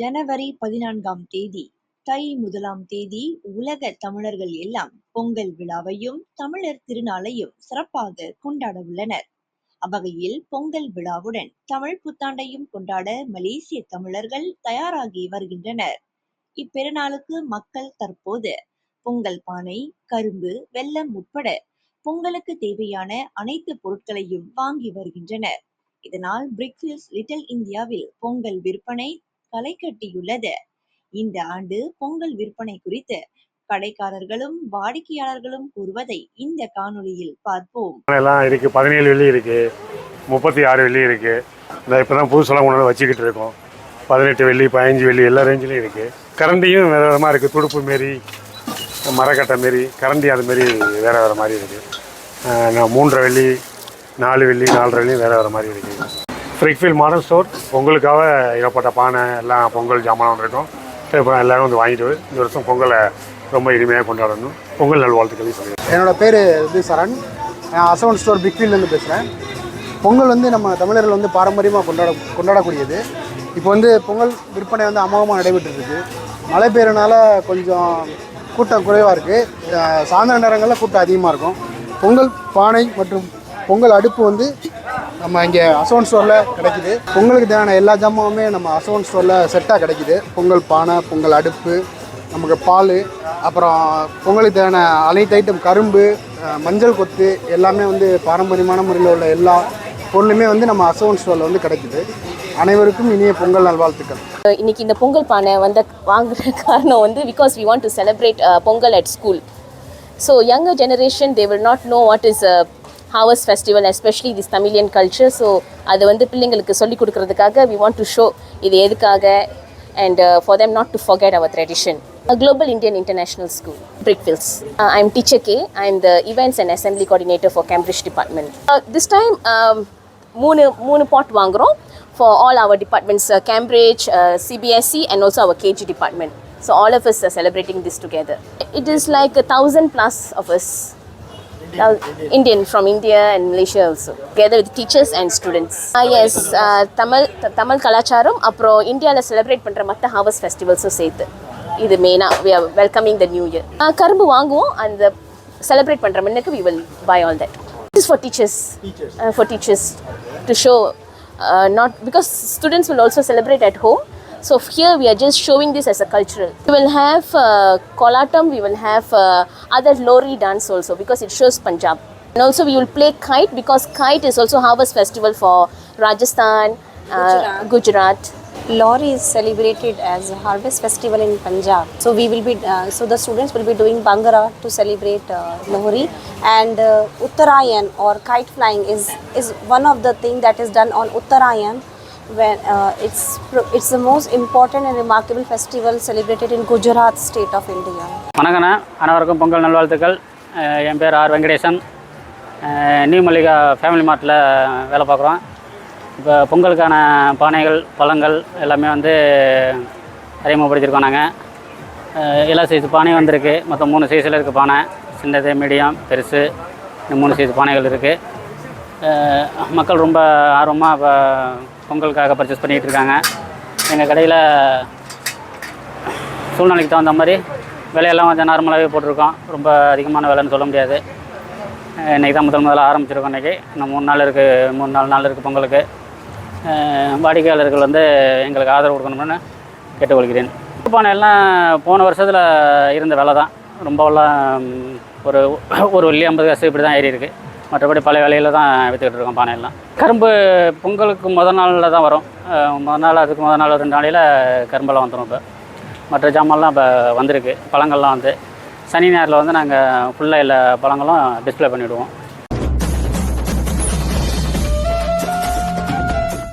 ஜனவரி பதினான்காம் தேதி தை முதலாம் தேதி உலக தமிழர்கள் எல்லாம் பொங்கல் விழாவையும் தமிழர் திருநாளையும் சிறப்பாக கொண்டாட உள்ளனர். அவ்வகையில் பொங்கல் விழாவுடன் தமிழ் புத்தாண்டையும் கொண்டாட மலேசிய தமிழர்கள் தயாராகி வருகின்றனர். இப்பெருநாளுக்கு மக்கள் தற்போது பொங்கல் பானை கரும்பு வெல்லம் உட்பட பொங்கலுக்கு தேவையான அனைத்து பொருட்களையும் வாங்கி வருகின்றனர். இதனால் பிரிக்ஃபீல்ட்ஸ் லிட்டில் இந்தியாவில் பொங்கல் விற்பனை களைகட்டியுள்ளது இந்த ஆண்டு பொங்கல் விற்பனை குறித்து கடைக்காரர்களும் வாடிக்கையாளர்களும் கூறுவதை இந்த காணொலியில் பார்ப்போம். எல்லாம் இருக்கு. பதினேழு வெள்ளி இருக்கு. முப்பத்தி ஆறு வெள்ளி இருக்கு. இந்த இப்போ தான் புதுசெல்லாம் கொண்டு வச்சுக்கிட்டு இருக்கோம். பதினெட்டு வெள்ளி பதினஞ்சு வெள்ளி எல்லா ரேஞ்சிலையும் இருக்கு. கரண்டியும் வேறு விதமாக இருக்குது துடுப்பு மாரி மரக்கட்டை மாரி கரண்டி அது மாரி வேற வேற மாதிரி இருக்கு. நான் மூன்றரை வெள்ளி நாலு வெள்ளி நாலரை வெள்ளி வேறு வேற மாதிரி இருக்கு. ஃப்ரிக்ஃபீல் மாடர்ன் ஸ்டோர் பொங்கலுக்காக ஏகப்பட்ட பானை எல்லாம் பொங்கல் ஜாமான் இருக்கும் இப்போ எல்லாரும் வந்து வாங்கிட்டு இந்த வருஷம் பொங்கலை ரொம்ப இனிமையாக கொண்டாடணும். பொங்கல் நல்வாழ்த்துக்களையும் சொல்லிடுறேன் என்னோட பேர் வந்து சரண். நான் அசவன் ஸ்டோர் பிக்ஃபீல்ட்லேருந்து பேசுகிறேன் பொங்கல் வந்து நம்ம தமிழர்கள் வந்து பாரம்பரியமாக கொண்டாட கொண்டாடக்கூடியது. இப்போ வந்து பொங்கல் விற்பனை வந்து அமோகமாக நடைபெற்றுருக்கு. மழை பெய்யறனால கொஞ்சம் கூட்டம் குறைவாக இருக்குது சாயந்தர நேரங்களில் கூட்டம் அதிகமாக இருக்கும். பொங்கல் பானை மற்றும் பொங்கல் அடுப்பு வந்து நம்ம இங்கே அசோன் ஸ்டோரில் கிடைக்குது. பொங்கலுக்கு தேவையான எல்லா ஜாமானுமே நம்ம அசோன் ஸ்டோரில் செட்டாக கிடைக்குது. பொங்கல் பானை பொங்கல் அடுப்பு நமக்கு பால் அப்புறம் பொங்கலுக்கு தேவையான அனைத்து ஐட்டம் கரும்பு மஞ்சள் கொத்து எல்லாமே வந்து பாரம்பரியமான முறையில் உள்ள எல்லா பொருளுமே வந்து நம்ம அசோன் ஸ்டோரில் வந்து கிடைக்குது. அனைவருக்கும் இனிய பொங்கல் நல்வாழ்த்துக்கள். இன்னைக்கு இந்த பொங்கல் பானை வந்த வாங்குற காரணம் வந்து because we want to celebrate Pongal at school so younger generation they will not know what is ours festival especially this Tamilian culture so அது வந்து பிள்ளைங்களுக்கு சொல்லிக் கொடுக்குறதுக்காக வி வாண்ட் டு ஷோ இது எதுக்காக and for them not to forget our tradition global Indian international school Brickfields I am teacher K I am the events and assembly coordinator for Cambridge department this time மூணு மூணு pot வாங்குகிறோம் for all our departments Cambridge CBSE and also our KG department so all of us celebrating this together it is like thousand plus of us Thou- indian from india and malaysia also together with teachers and students. Uh, yes uh, Tamil த- தமிழ் கலாச்சாரம் அப்புறம் இந்தியாவில் celebrate பண்ணுற மற்ற harvest ஃபெஸ்டிவல்ஸும் சேர்த்து. இது மெயினாக we are welcoming the new year கரும்பு வாங்குவோம் அந்த செலிப்ரேட் பண்ணுற முன்னுக்கு we will buy all that is for teachers for teachers to show not because students will also celebrate at home So here we are just showing this as a cultural. We will have uh, Kolatam, we will have uh, other Lori dance also because it shows Punjab. And also we will play kite because kite is also harvest festival for Rajasthan, uh, Gujarat. Lori is celebrated as a harvest festival in Punjab. So we will be, uh, so the students will be doing Bangara to celebrate uh, Lohri, and uh, Uttarayan or kite flying is is one of the thing that is done on Uttarayan. When uh, it's it's the most important and remarkable festival celebrated in Gujarat state of India. வணக்கண்ணா. அனைவருக்கும் பொங்கல் நல்வாழ்த்துக்கள். அஹ் என் பேர் R Venkatesan. அஹ் new Mallika family மார்ட்டில் வேலை பார்க்குறோம். இப்போ பொங்கலுக்கான பானைகள் பழங்கள் எல்லாமே வந்து அறிமுகப்படுத்தியிருக்கோம் நாங்கள் எல்லா சைஸ் பானையும் வந்திருக்கு. மொத்தம் மூணு சைஸில் இருக்குது பானை. சின்னது மீடியம் பெருசு. இந்த மூணு சைஸ் பானைகள் இருக்குது மக்கள் ரொம்ப ஆர்வமாக இப்போ பொங்கலுக்காக பர்ச்சேஸ் பண்ணிகிட்டு இருக்காங்க எங்கள் கடையில் சூழ்நிலைக்கு தகுந்த மாதிரி விலையெல்லாம் கொஞ்சம் நார்மலாகவே போட்டிருக்கோம். ரொம்ப அதிகமான விலைன்னு சொல்ல முடியாது. இன்றைக்கி இன்னைக்கு தான் முதல் முதல்ல ஆரம்பிச்சிருக்கோம் இன்றைக்கி இன்னும் மூணு நாள் இருக்குது மூணு நாலு நாள் இருக்குது பொங்கலுக்கு. வாடிக்கையாளர்கள் வந்து எங்களுக்கு ஆதரவு கொடுக்கணும்னு கேட்டுக்கொள்கிறேன். பானை எல்லாம் போன வருஷத்தில் இருந்த விலை தான் ரொம்பலாம் ஒரு ஒரு வெள்ளி ஐம்பது காசு இப்படி தான் ஏறி இருக்குது மற்றபடி பழைய விலையில தான் விற்றுக்கிட்டு இருக்கோம் பானையெல்லாம். கரும்பு பொங்கலுக்கு முதல் நாளில் தான் வரும். முத நாள் அதுக்கு முதல் நாள் ரெண்டு நாளையில் கரும்பெல்லாம் வந்துடும் இப்போ. மற்ற ஜாமான்லாம் இப்போ வந்திருக்கு. பழங்கள்லாம் வந்து சனி நேரில் வந்து நாங்கள் ஃபுல்லாக எல்லா பழங்களும் டிஸ்ப்ளே பண்ணிவிடுவோம்